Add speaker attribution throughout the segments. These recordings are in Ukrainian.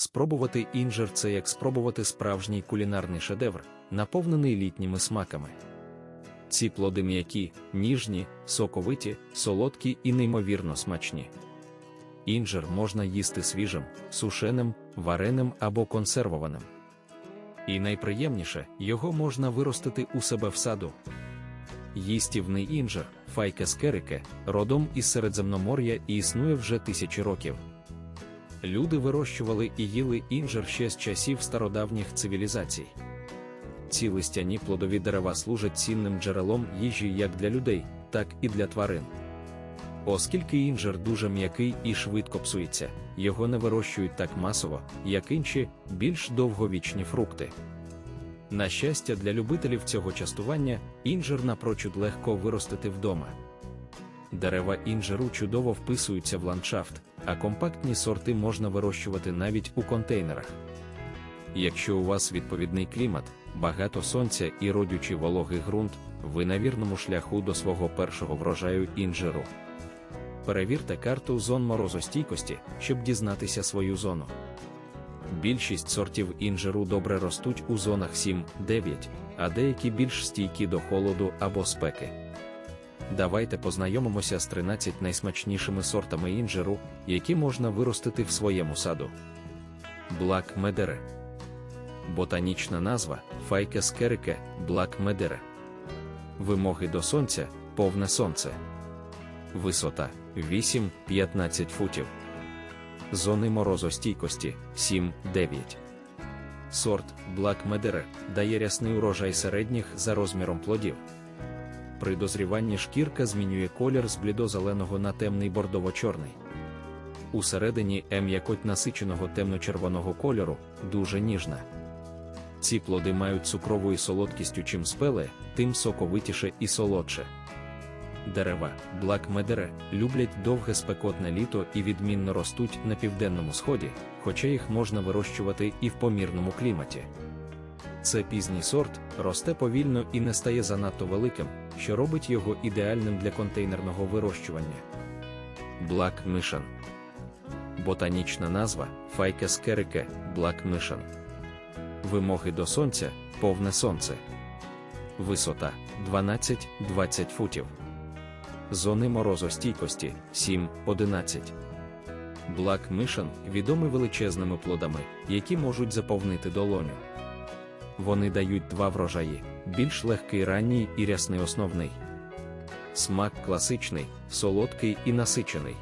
Speaker 1: Спробувати інжир це як спробувати справжній кулінарний шедевр, наповнений літніми смаками. Ці плоди м'які, ніжні, соковиті, солодкі і неймовірно смачні. Інжир можна їсти свіжим, сушеним, вареним або консервованим. І найприємніше, його можна виростити у себе в саду. Їстівний інжир, файкес керике, родом із Середземномор'я і існує вже тисячі років. Люди вирощували і їли інжир ще з часів стародавніх цивілізацій. Ці листяні плодові дерева служать цінним джерелом їжі як для людей, так і для тварин. Оскільки інжир дуже м'який і швидко псується, його не вирощують так масово, як інші, більш довговічні фрукти. На щастя, для любителів цього частування інжир напрочуд легко виростити вдома. Дерева інжиру чудово вписуються в ландшафт, а компактні сорти можна вирощувати навіть у контейнерах. Якщо у вас відповідний клімат, багато сонця і родючий вологий ґрунт, ви на вірному шляху до свого першого врожаю інжиру. Перевірте карту зон морозостійкості, щоб дізнатися свою зону. Більшість сортів інжиру добре ростуть у зонах 7-9, а деякі більш стійкі до холоду або спеки. Давайте познайомимося з 13 найсмачнішими сортами інжиру, які можна виростити в своєму саду. Блак Медере. Ботанічна назва Файкес керике, Блак Медере. Вимоги до сонця повне сонце. Висота 8-15 футів. Зони морозостійкості 7-9. Сорт Black Медере дає рясний урожай середніх за розміром плодів. При дозріванні шкірка змінює колір з блідозеленого на темний бордово-чорний. Усередині м'якоть насиченого темно-червоного кольору, дуже ніжна. Ці плоди мають цукрову і солодкістю чим спеле, тим соковитіше і солодше. Дерева, блак медере, люблять довге спекотне літо і відмінно ростуть на південному сході, хоча їх можна вирощувати і в помірному кліматі. Це пізній сорт, росте повільно і не стає занадто великим, що робить його ідеальним для контейнерного вирощування. Black Mission Ботанічна назва Файкес керике, Black Mission. Вимоги до сонця повне сонце. Висота 12-20 футів. Зони морозостійкості 7-11. Black Mission відомий величезними плодами, які можуть заповнити долоню. Вони дають два врожаї: більш легкий ранній і рясний основний. Смак класичний, солодкий і насичений.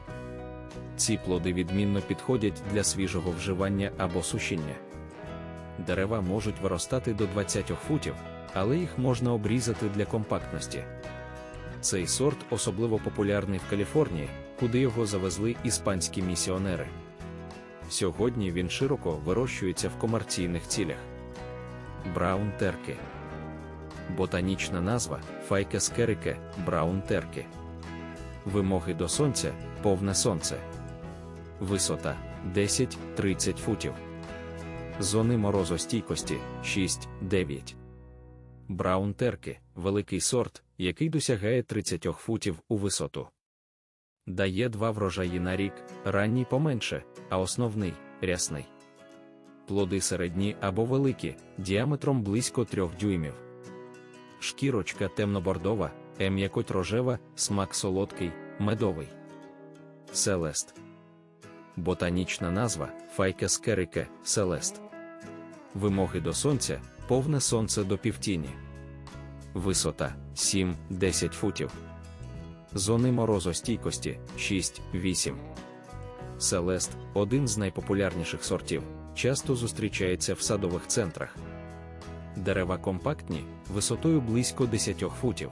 Speaker 1: Ці плоди відмінно підходять для свіжого вживання або сушіння. Дерева можуть виростати до 20 футів, але їх можна обрізати для компактності. Цей сорт особливо популярний в Каліфорнії, куди його завезли іспанські місіонери. Сьогодні він широко вирощується в комерційних цілях. Браун терки. Ботанічна назва Файкес керике, Браун терки. Вимоги до сонця повне сонце. Висота 10-30 футів. Зони морозостійкості 6-9. Браун терки великий сорт, який досягає 30 футів у висоту. Дає два врожаї на рік, ранній поменше, а основний рясний. Плоди середні або великі, діаметром близько 3 дюймів. Шкірочка темнобордова, ем'якоть рожева, смак солодкий, медовий. Селест. Ботанічна назва Файкес керике, селест. Вимоги до сонця повне сонце до півтіні. Висота 7-10 футів. Зони морозостійкості 6-8. Селест один з найпопулярніших сортів, часто зустрічається в садових центрах. Дерева компактні, висотою близько 10 футів.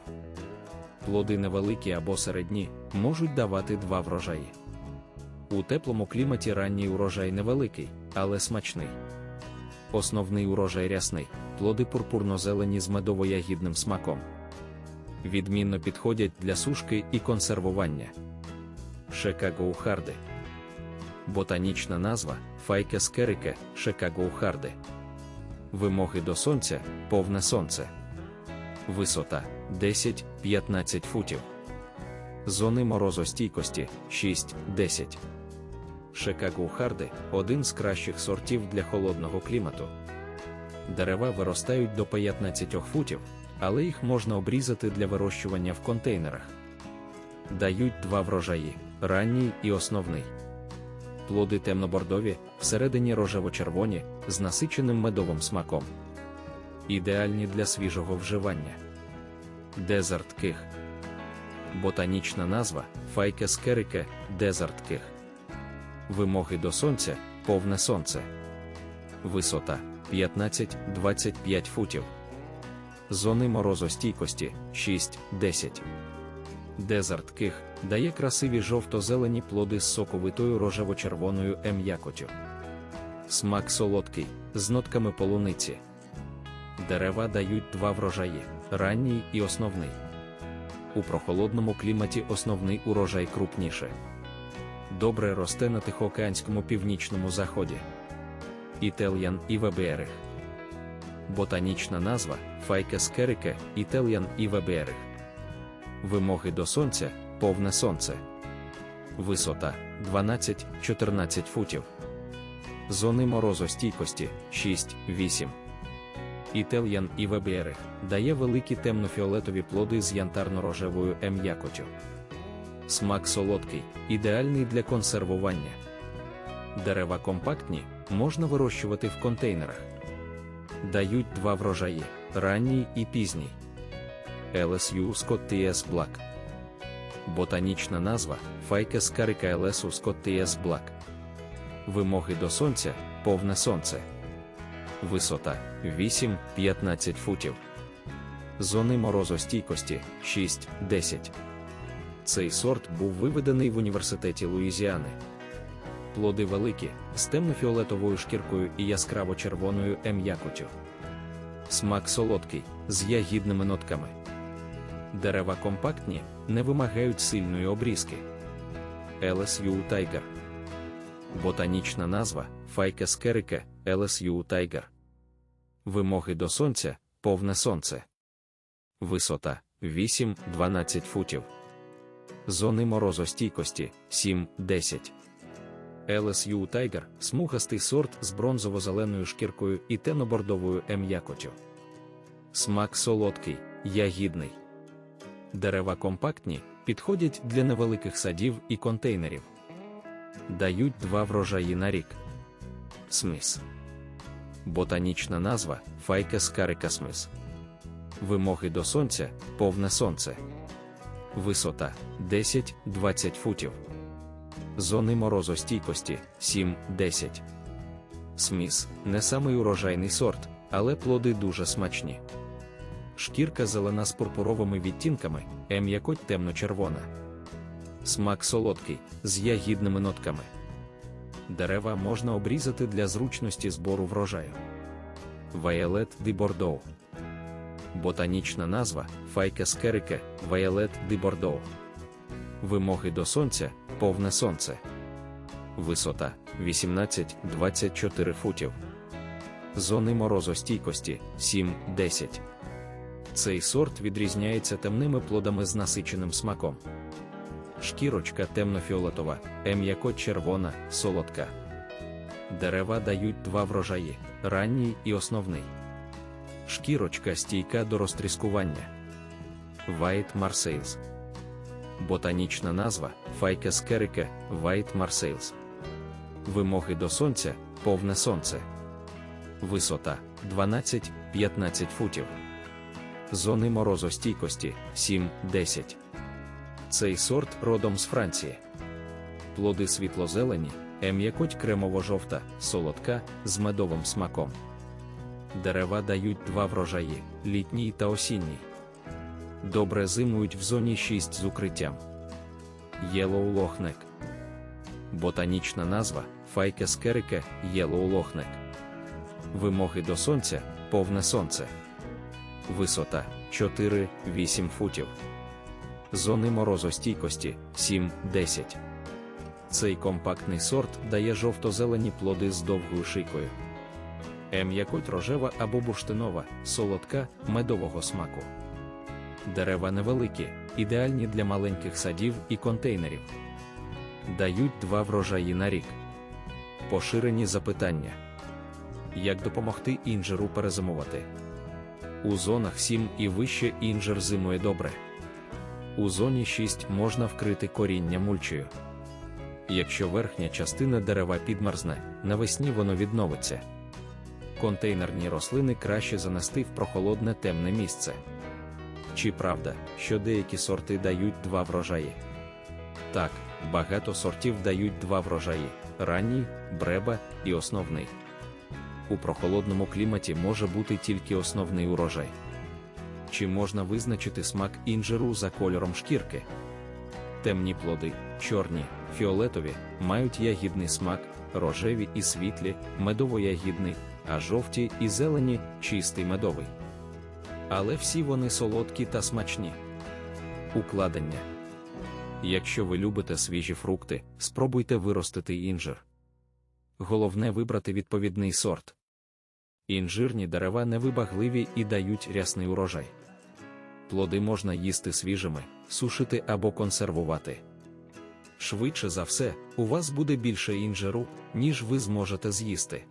Speaker 1: Плоди невеликі або середні, можуть давати два врожаї. У теплому кліматі ранній урожай невеликий, але смачний. Основний урожай рясний, плоди пурпурно-зелені з медово-ягідним смаком. Відмінно підходять для сушки і консервування. Шекагоухарди. Ботанічна назва Файкес керике, Шекагоухарди. Вимоги до сонця повне сонце. Висота 10-15 футів. Зони морозостійкості 6-10. Шикаго Харди один з кращих сортів для холодного клімату. Дерева виростають до 15 футів, але їх можна обрізати для вирощування в контейнерах. Дають два врожаї ранній і основний. Плоди темнобордові, всередині рожево-червоні, з насиченим медовим смаком. Ідеальні для свіжого вживання. Дезерт ких. Ботанічна назва Файкес керике, дезерт ких. Вимоги до сонця повне сонце. Висота 15-25 футів. Зони морозостійкості 6-10. Дезерт ких дає красиві жовто-зелені плоди з соковитою рожево-червоною ем'якотю. Смак солодкий, з нотками полуниці. Дерева дають два врожаї ранній і основний. У прохолодному кліматі основний урожай крупніше. Добре росте на Тихоокеанському північному заході. Ітельян івеберих. Ботанічна назва Файкес керике, Ітельян івеберих. Вимоги до сонця повне сонце. Висота 12-14 футів. Зони морозостійкості 6-8. Ітельян івеберих дає великі темнофіолетові плоди з янтарно-рожевою ем'якотю. Смак солодкий, ідеальний для консервування. Дерева компактні, можна вирощувати в контейнерах. Дають два врожаї ранній і пізній. LSU Scotties Black. Ботанічна назва Ficus carica LSU Scotties Black. Вимоги до сонця повне сонце. Висота 8-15 футів. Зони морозостійкості 6-10. Цей сорт був виведений в університеті Луїзіани. Плоди великі, з темно-фіолетовою шкіркою і яскраво-червоною ем'якотю. Смак солодкий, з ягідними нотками. Дерева компактні, не вимагають сильної обрізки. LSU Tiger. Ботанічна назва Ficus керике, LSU Tiger. Вимоги до сонця повне сонце. Висота 8-12 футів. Зони морозостійкості 7-10. LSU Tiger – смугастий сорт з бронзово-зеленою шкіркою і тенобордовою ем'якотю. Смак солодкий, ягідний. Дерева компактні, підходять для невеликих садів і контейнерів. Дають два врожаї на рік. Сміс. Ботанічна назва Ficus carica смис. Вимоги до сонця повне сонце. Висота 10-20 футів. Зони морозостійкості 7-10. Сміс не самий урожайний сорт, але плоди дуже смачні. Шкірка зелена з пурпуровими відтінками, ем'якоть темно-червона. Смак солодкий, з ягідними нотками. Дерева можна обрізати для зручності збору врожаю. Вайолет ди Бордоу. Ботанічна назва Файкес керике, Вайолет ди Бордоу. Вимоги до сонця повне сонце. Висота 18-24 футів. Зони морозостійкості 7-10. Цей сорт відрізняється темними плодами з насиченим смаком. Шкірочка темно-фіолетова, ем'якоть червона, солодка. Дерева дають два врожаї ранній і основний. Шкірочка стійка до розтріскування. White Marseilles. Ботанічна назва Ficus керике, White Marseilles. Вимоги до сонця повне сонце. Висота 12-15 футів. Зони морозостійкості 7-10. Цей сорт родом з Франції. Плоди світло-зелені, ем'якоть кремово-жовта, солодка, з медовим смаком. Дерева дають два врожаї літній та осінній. Добре зимують в зоні 6 з укриттям. Lochneck. Ботанічна назва керике, Yellow Вимоги до сонця повне сонце. Висота 4-8 футів. Зони морозостійкості 7-10. Цей компактний сорт дає жовто-зелені плоди з довгою шийкою. Ем'якоть рожева або бурштинова, солодка, медового смаку. Дерева невеликі, ідеальні для маленьких садів і контейнерів. Дають два врожаї на рік. Поширені запитання. Як допомогти інжиру перезимувати? У зонах 7 і вище інжир зимує добре. У зоні 6 можна вкрити коріння мульчею. Якщо верхня частина дерева підмерзне, навесні воно відновиться. Контейнерні рослини краще занести в прохолодне темне місце. Чи правда, що деякі сорти дають два врожаї? Так, багато сортів дають два врожаї: ранній, бреба і основний. У прохолодному кліматі може бути тільки основний урожай. Чи можна визначити смак інжиру за кольором шкірки? Темні плоди, чорні, фіолетові, мають ягідний смак, рожеві і світлі, медово-ягідний, а жовті і зелені чистий медовий. Але всі вони солодкі та смачні. Укладення. Якщо ви любите свіжі фрукти, спробуйте виростити інжир. Головне вибрати відповідний сорт. Інжирні дерева невибагливі і дають рясний урожай. Плоди можна їсти свіжими, сушити або консервувати. Швидше за все, у вас буде більше інжиру, ніж ви зможете з'їсти.